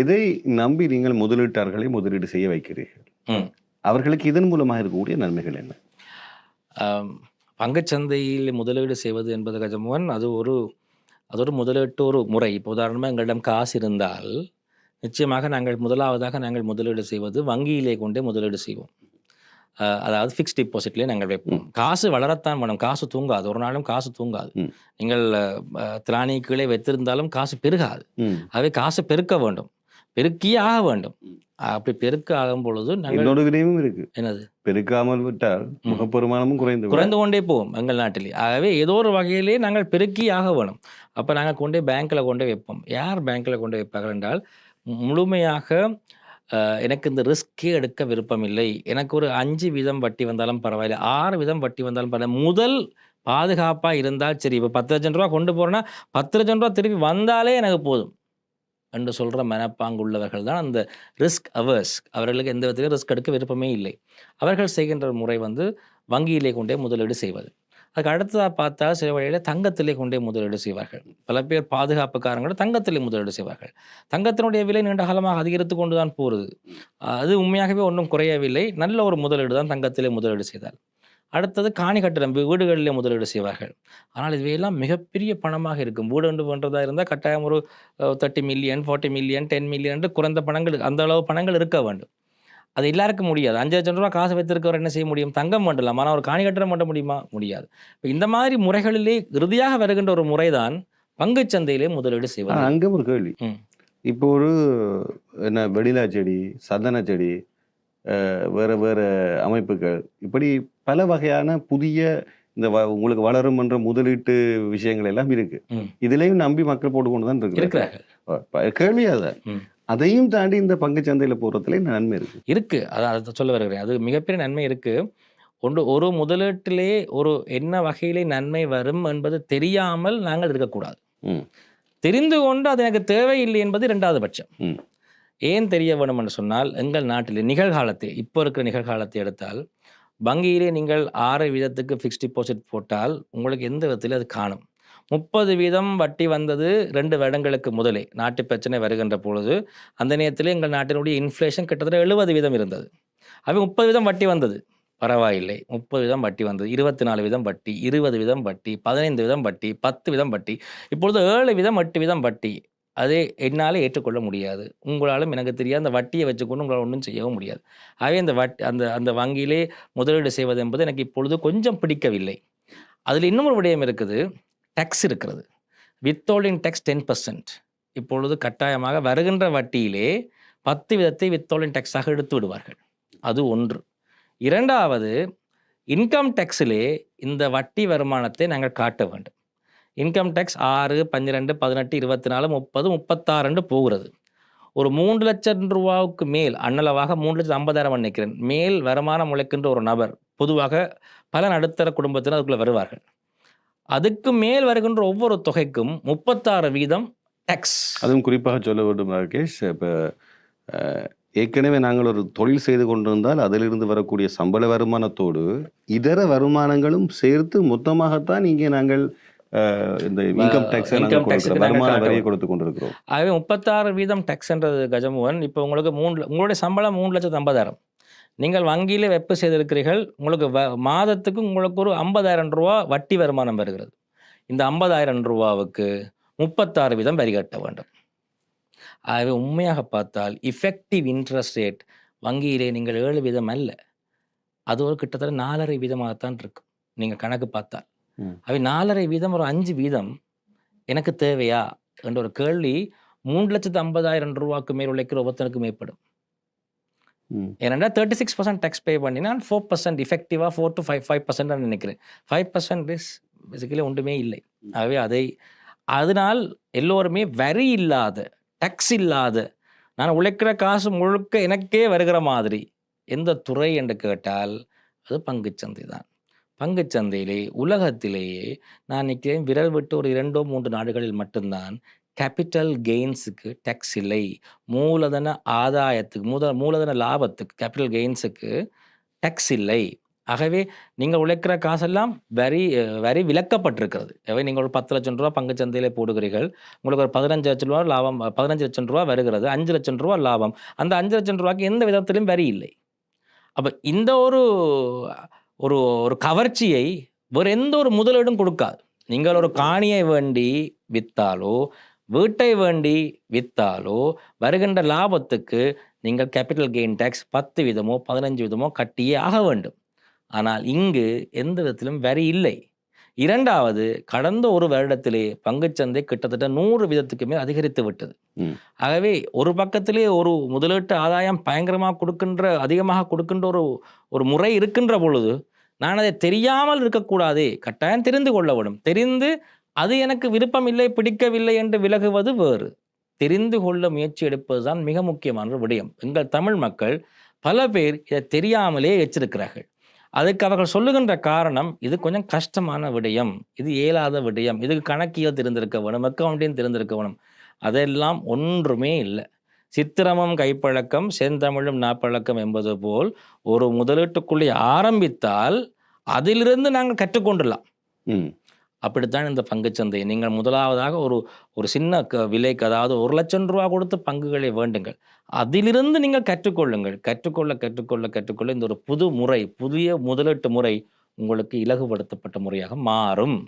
எதை நம்பி நீங்கள் முதலீட்டாளர்களை முதலீடு செய்ய வைக்கிறீர்கள். அவர்களுக்கு இதன் மூலமாக இருக்கக்கூடிய நன்மைகள் என்ன? பங்குச்சந்தையில் முதலீடு செய்வது என்பது கஜமோகன் அது ஒரு அது ஒரு முதலீட்டு ஒரு முறை. இப்போ உதாரணமாக எங்களிடம் காசு இருந்தால் நிச்சயமாக நாங்கள் முதலாவதாக நாங்கள் முதலீடு செய்வது வங்கியிலே கொண்டே முதலீடு செய்வோம். அதாவது ஃபிக்ஸ்ட் டிபாசிட்லேயே நாங்கள் வைப்போம். காசு வளரத்தான் வேணும். காசு தூங்காது. ஒரு நாளும் காசு தூங்காது. நீங்கள் திராணி கீழே வைத்திருந்தாலும் காசு பெருகாது. ஆகவே காசு பெருக்க வேண்டும். பெருக்கியே ஆக வேண்டும். அப்படி பெருக்க ஆகும் பொழுது நாங்கள் இன்னொரு விடயமும் இருக்கு. என்னது? பெருக்காமல் விட்டால் முகப்பெருமானமும் குறைந்து. குறைந்து கொண்டே போகும் எங்கள் நாட்டிலே. ஆகவே ஏதோ ஒரு வகையிலே நாங்கள் பெருக்கி ஆக வேணும். அப்போ நாங்கள் கொண்டே பேங்க்கில் கொண்டு வைப்போம். யார் பேங்க்கில் கொண்டு வைப்பார்கள் என்றால் முழுமையாக எனக்கு இந்த ரிஸ்கே எடுக்க விருப்பம் இல்லை. எனக்கு ஒரு அஞ்சு வீதம் வட்டி வந்தாலும் பரவாயில்லை. ஆறு வீதம் வட்டி வந்தாலும் பரவாயில்ல. முதல் பாதுகாப்பாக இருந்தால் சரி. இப்போ பத்து லட்சம் ரூபா கொண்டு போகிறேன்னா பத்து லட்சம் ரூபா திருப்பி வந்தாலே எனக்கு போதும். என்று சொல்கிற மனப்பாங்கு உள்ளவர்கள் தான் அந்த ரிஸ்க் அவர்ஸ் அவர்களுக்கு எந்த விதத்திலும் ரிஸ்க் எடுக்க விருப்பமே இல்லை. அவர்கள் செய்கின்ற முறை வந்து வங்கியிலே கொண்டே முதலீடு செய்வது. அதுக்கு அடுத்ததாக பார்த்தா சில வழியில் தங்கத்திலே கொண்டே முதலீடு செய்வார்கள். பல பேர் பாதுகாப்புக்காரங்களோட தங்கத்திலே முதலீடு செய்வார்கள். தங்கத்தினுடைய விலை நீண்ட காலமாக அதிகரித்து கொண்டு தான் போகிறது அது உண்மையாகவே ஒன்றும் குறையவில்லை. நல்ல ஒரு முதலீடு தான் தங்கத்திலே முதலீடு செய்தால். அடுத்தது காணி கட்டிடம் வீடுகளிலே முதலீடு செய்வார்கள். ஆனால் இவையெல்லாம் மிகப்பெரிய பணமாக இருக்கும். வீடு ஒன்று பண்ணுறதா இருந்தால் கட்டாயம் ஒரு thirty million forty million ten million குறைந்த பணங்கள் அந்த அளவு பணங்கள் இருக்க வேண்டும். அது எல்லாருக்கும் முடியாது. அஞ்சு லட்சம் ரூபா காசு வைத்திருக்கவர் என்ன செய்ய முடியும்? தங்கம் பண்ணலாம் ஆனால் ஒரு காணி கட்டிடம் பண்ண முடியுமா? முடியாது. இப்ப இந்த மாதிரி முறைகளிலே இறுதியாக வருகின்ற ஒரு முறைதான் பங்குச் சந்தையிலே முதலீடு ஆனா, செய்வது அங்க ஒரு கேள்வி. இப்போ ஒரு என்ன வெடிலா செடி சந்தன செடி வேற வேற அமைப்புகள் இப்படி பல வகையான புதிய இந்த உங்களுக்கு வளரும் என்ற முதலீட்டு விஷயங்கள் எல்லாம் இருக்கு. இதுலயும் நம்பி மக்கள் போட்டுக்கொண்டு தான் இருக்கிறாங்க கேள்வி அதான். அதையும் தாண்டி இந்த பங்கு சந்தையில போறதுல நன்மை இருக்கு? இருக்கு. அதை சொல்ல வருகிறேன். அது மிகப்பெரிய நன்மை இருக்கு. ஒன்று ஒரு முதலீட்டிலே ஒரு என்ன வகையிலே நன்மை வரும் என்பது தெரியாமல் நாங்கள் இருக்கக்கூடாது. தெரிந்து கொண்டு அது எனக்கு தேவையில்லை என்பது இரண்டாவது பட்சம். ஏன் தெரிய வேண்டும் என்று சொன்னால் எங்கள் நாட்டில் நிகழ்காலத்தை இப்போ இருக்கிற நிகழ்காலத்தை எடுத்தால் வங்கியிலே நீங்கள் ஆறு வீதத்துக்கு ஃபிக்ஸ்ட் டிபாசிட் போட்டால் உங்களுக்கு எந்த விதத்திலும் அது காணும். முப்பது வீதம் வட்டி வந்தது ரெண்டு வருடங்களுக்கு முதலே நாட்டு பிரச்சனை வருகின்ற பொழுது அந்த நேரத்தில் எங்கள் நாட்டினுடைய இன்ஃப்ளேஷன் கிட்டத்தட்ட எழுபது வீதம் இருந்தது. அப்போ முப்பது வீதம் வட்டி வந்தது. பரவாயில்லை. முப்பது வீதம் வட்டி வந்தது. இருபத்தி நாலு வீதம் வட்டி இருபது வீதம் வட்டி பதினைந்து வீதம் வட்டி பத்து வீதம் வட்டி இப்பொழுது ஏழு வீதம் எட்டு வீதம் வட்டி அது என்னால் ஏற்றுக்கொள்ள முடியாது. உங்களாலும் எனக்கு தெரியாது. அந்த வட்டியை வச்சுக்கொண்டு உங்களால் ஒன்றும் செய்யவும் முடியாது. ஆகவே அந்த வட்டி அந்த அந்த வங்கியிலே முதலீடு செய்வது என்பது எனக்கு இப்பொழுது கொஞ்சம் பிடிக்கவில்லை. அதில் இன்னும் ஒரு விடயம் இருக்குது. டேக்ஸ் இருக்கிறது. வித்தோல்டிங் டேக்ஸ் டென் பர்சன்ட் இப்பொழுது கட்டாயமாக வருகின்ற வட்டியிலே பத்து விதத்தை வித்தோல்டிங் டேக்ஸாக எடுத்து விடுவார்கள். அது ஒன்று. இரண்டாவது இன்கம் டேக்ஸிலே இந்த வட்டி வருமானத்தை நாங்கள் காட்ட வேண்டும். இன்கம் டேக்ஸ் ஆறு பன்னிரெண்டு பதினெட்டு இருபத்தி நாலு முப்பது முப்பத்தாறுண்டு போகிறது. ஒரு மூன்று லட்சம் ரூபாவுக்கு மேல் அன்னளவாக மூன்று லட்சம் ஐம்பதாயிரம் நினைக்கிறேன் மேல் வருமானம் உழைக்கின்ற ஒரு நபர் பொதுவாக பல நடுத்தர குடும்பத்தினர் அதுக்குள்ளே வருவார்கள். அதுக்கு மேல் வருகின்ற ஒவ்வொரு தொகைக்கும் முப்பத்தாறு வீதம் டேக்ஸ் அதுவும் குறிப்பாக சொல்ல வேண்டும் ராகேஷ். இப்போ ஏற்கனவே நாங்கள் ஒரு தொழில் செய்து கொண்டிருந்தால் அதிலிருந்து வரக்கூடிய சம்பள வருமானத்தோடு இதர வருமானங்களும் சேர்த்து மொத்தமாகத்தான் இங்கே நாங்கள் இந்த இன்கம் டேக்ஸை கொடுக்கிறோம். நாங்கள் வருமான வரியை. கொடுத்து கொண்டிருக்கிறோம் ஆகவே முப்பத்தாறு வீதம் டேக்ஸ்ன்றது கஜமுவன் இப்போ உங்களுக்கு மூணு உங்களுடைய சம்பளம் மூணு லட்சத்து ஐம்பதாயிரம் நீங்கள் வங்கியில் வெப்பு செய்திருக்கிறீர்கள் உங்களுக்கு வ மாதத்துக்கு உங்களுக்கு ஒரு ஐம்பதாயிரம் ரூபா வட்டி வருமானம் வருகிறது இந்த ஐம்பதாயிரம் ரூபாவுக்கு முப்பத்தாறு வீதம் வரி கட்ட வேண்டும் ஆகவே உண்மையாக பார்த்தால் இஃபெக்டிவ் இன்ட்ரெஸ்ட் ரேட் வங்கியிலே நீங்கள் ஏழு வீதம் அல்ல அது ஒரு கிட்டத்தட்ட நாலரை வீதமாகத்தான் இருக்கும் நீங்கள் கணக்கு பார்த்தால். அவை நாலரை வீதம் ஒரு அஞ்சு வீதம் எனக்கு தேவையா? என்ற ஒரு கேள்வி மூன்று லட்சத்து ஐம்பதாயிரம் ரூபாய்க்கு மேல் உழைக்கிற ஒவ்வொருத்தனுக்கும் ஏற்படும் ம். ஏனென்றா thirty six percent tax pay பண்ணினா four percent இஃபெக்டிவாக four to five five percent நினைக்கிறேன். ஃபைவ் பர்சன்ட் இஸ் பேசிக்கலி ஒன்றுமே இல்லை. ஆகவே அதை அதனால் எல்லோருமே வரி இல்லாத டேக்ஸ் இல்லாத நான் உழைக்கிற காசு முழுக்க எனக்கே வருகிற மாதிரி எந்த துறை என்று கேட்டால் அது பங்குச்சந்தை தான் பங்குச்சந்தையிலே உலகத்திலேயே நான் நிற்கிறேன் விரல் விட்டு ஒரு இரண்டோ மூன்று நாடுகளில் மட்டும்தான் கேபிட்டல் கெயின்ஸுக்கு டேக்ஸ் இல்லை. மூலதன ஆதாயத்துக்கு மூல மூலதன லாபத்துக்கு கேபிட்டல் கெயின்ஸுக்கு டேக்ஸ் இல்லை. ஆகவே நீங்கள் உழைக்கிற காசெல்லாம் வரி வரி விலக்கப்பட்டிருக்கிறது. எனவே நீங்கள் ஒரு பத்து லட்சம் ரூபா பங்கு சந்தையில் போடுகிறீர்கள். உங்களுக்கு ஒரு பதினஞ்சு லட்சம் ரூபா லாபம் பதினஞ்சு லட்சம் ரூபா வருகிறது. அஞ்சு லட்சம் ரூபா லாபம். அந்த அஞ்சு லட்சம் ரூபாய்க்கு எந்த விதத்திலும் வரி இல்லை. அப்போ இந்த ஒரு ஒரு ஒரு கவர்ச்சியை வேறு எந்த ஒரு முதலீடும் கொடுக்காது. நீங்கள் ஒரு காணியை வேண்டி வித்தாலோ வீட்டை வேண்டி வித்தாலோ வருகின்ற லாபத்துக்கு நீங்கள் கேபிட்டல் கெயின் டேக்ஸ் பத்து வீதமோ பதினஞ்சு வீதமோ கட்டியே ஆக வேண்டும். ஆனால் இங்கு எந்த விதத்திலும் வரி இல்லை. இரண்டாவது கடந்த ஒரு வருடத்திலே பங்குச்சந்தை கிட்டத்தட்ட நூறு வீதத்துக்கு மேல் அதிகரித்து விட்டது. ஆகவே ஒரு பக்கத்திலே ஒரு முதலீட்டு ஆதாயம் பயங்கரமாக கொடுக்கின்ற அதிகமாக கொடுக்கின்ற ஒரு ஒரு முறை இருக்கின்ற பொழுது நான் அதை தெரியாமல் இருக்கக்கூடாதே கட்டாயம் தெரிந்து கொள்ள வேண்டும் தெரிந்து அது எனக்கு விருப்பம் இல்லை பிடிக்கவில்லை என்று விலகுவது வேறு. தெரிந்து கொள்ள முயற்சி எடுப்பதுதான் மிக முக்கியமான விடயம். எங்கள் தமிழ் மக்கள் பல பேர் இதை தெரியாமலே வச்சிருக்கிறார்கள் அதுக்கு அவர்கள் சொல்லுகின்ற காரணம் இது கொஞ்சம் கஷ்டமான விடயம். இது இயலாத விடயம். இதுக்கு கணக்கியல் தெரிந்திருக்க வேணும் அக்கௌண்டிங் தெரிந்திருக்க வேணும். அதெல்லாம் ஒன்றுமே இல்லை. சித்திரமும் கைப்பழக்கம் செந்தமிழும் நாப்பழக்கம் என்பது போல் ஒரு முதலீட்டுக்குள்ளே ஆரம்பித்தால் அதிலிருந்து நாங்கள் கற்றுக்கொண்டுலாம் அப்படித்தான் இந்த பங்குச்சந்தை நீங்கள் முதலாவதாக ஒரு ஒரு சின்ன க விலைக்கு அதாவது ஒரு லட்சம் ரூபா கொடுத்து பங்குகளை வேண்டுங்கள். அதிலிருந்து நீங்கள் கற்றுக்கொள்ளுங்கள். கற்றுக்கொள்ள கற்றுக்கொள்ள கற்றுக்கொள்ள இந்த ஒரு புது முறை புதிய முதலீட்டு முறை உங்களுக்கு இலகுபடுத்தப்பட்ட முறையாக மாறும்.